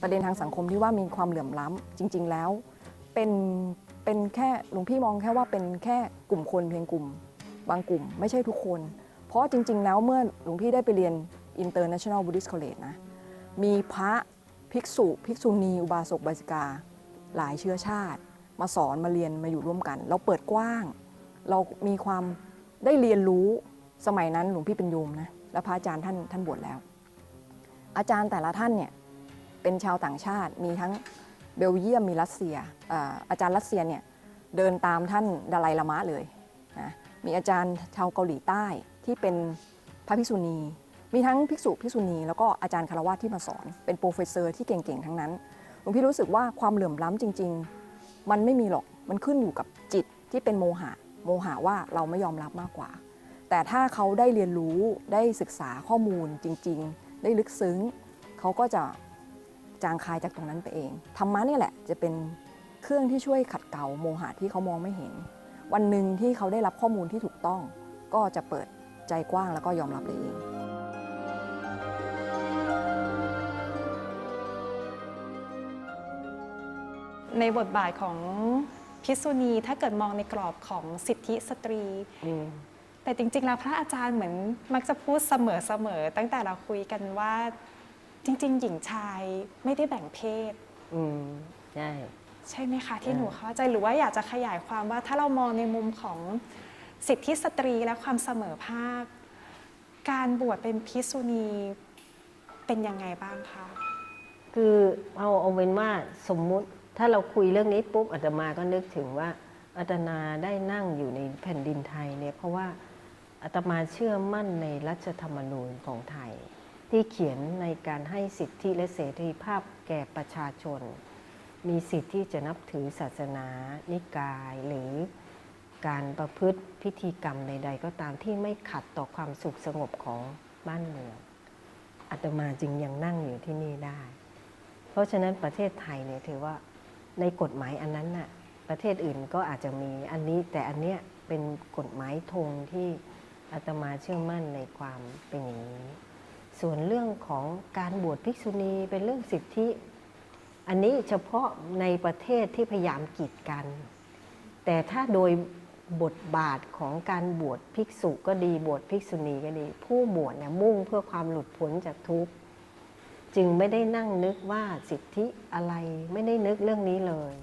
ประเด็นทางสังคมที่ว่ามีความเหลื่อมล้ำจริง ๆ แล้วเป็นเป็นแค่หลวงพี่มองแค่ว่าเป็นแค่กลุ่มคนเพียงกลุ่ม บางกลุ่มไม่ใช่ทุกคน เพราะจริง ๆ แล้วเมื่อหลวงพี่ได้ไปเรียน International Buddhist College นะมีพระภิกษุ ภิกษุณี อุบาสกบาสิกา หลายเชื้อชาติ มาสอนมาเรียนมาอยู่ร่วมกัน เราเปิดกว้าง เรามีความได้เรียนรู้สมัยนั้นหลวงพี่เป็นโยมนะและพระอาจารย์ท่านท่านบวชแล้ว อาจารย์แต่ละท่านเนี่ย เป็นชาวต่างชาติ มีทั้งเบลเยียมมีรัสเซียอาอาจารย์รัสเซียเนี่ยเดินตามท่านดาไลลามะเลยนะมีอาจารย์ชาวเกาหลีใต้ที่เป็นพระภิกษุณี มีทั้งภิกษุภิกษุณี แล้วก็อาจารย์คารวะที่มาสอน เป็นโปรเฟสเซอร์ที่เก่งๆทั้งนั้นหลวงพี่รู้สึกว่าความเหลื่อมล้ำจริง ๆ มันไม่มีหรอกมันขึ้นอยู่กับจิตที่เป็นโมหะ โมหะว่าเราไม่ยอมรับมากกว่า แต่ถ้าเขาได้เรียนรู้ได้ศึกษาข้อมูลจริง ๆ ได้ลึกซึ้ง เขาก็จะ จางคายจากตรงนั้นไปเองธรรมะเนี่ยแหละจะเป็นเครื่องที่ช่วยขัดเกลาโมหะที่เขามองไม่เห็น วันหนึ่งที่เขาได้รับข้อมูลที่ถูกต้อง ก็จะเปิดใจกว้างแล้วก็ยอมรับได้เองในบทบาทของพิกษุณีถ้าเกิดมองในกรอบของสิทธิสตรี แต่จริงๆ แล้วพระอาจารย์เหมือนมักจะพูดเสมอๆตั้งแต่เราคุยกันว่า จริง ๆ หญิงชายไม่ได้แบ่งเพศ อืมใช่ ใช่ไหมคะที่ใช่หนูเข้าใจหรือว่าอยากจะขยายความว่าถ้าเรามองในมุมของสิทธิสตรีและความเสมอภาค การบวชเป็นพิกษุณีเป็นยังไงบ้างคะคือเอาเอาเป็นว่าสมมุติถ้าเราคุยเรื่องนี้ปุ๊บอาตมาก็นึกถึงว่าอาตมาได้นั่งอยู่ในแผ่นดินไทยเนี่ยเพราะว่าอาตมาเชื่อมั่นในรัฐธรรมนูญของไทย ที่เขียนในการให้สิทธิและเสรีภาพแก่ประชาชน มีสิทธิที่จะนับถือศาสนา นิกายหรือการประพฤติพิธีกรรมใด ๆ ก็ตามที่ไม่ขัดต่อความสุขสงบของบ้านเมืองอาตมาจึงยังนั่งอยู่ที่นี่ได้ เพราะฉะนั้นประเทศไทยเนี่ยถือว่าในกฎหมายอันนั้นน่ะประเทศอื่นก็อาจจะมีอันนี้แต่อันเนี้ยเป็นกฎหมายธงที่อาตมาเชื่อมั่นในความเป็นอย่างนี้ ส่วนเรื่องของการบวชภิกษุณีเป็นเรื่องสิทธิ อันนี้เฉพาะในประเทศที่พยายามกีดกัน แต่ถ้าโดยบทบาทของการบวชภิกษุก็ดีบวชภิกษุณีก็ดี ผู้บวชเนี่ยมุ่งเพื่อความหลุดพ้นจากทุกข์จึงไม่ได้นั่งนึกว่าสิทธิอะไรไม่ได้นึกเรื่องนี้เลย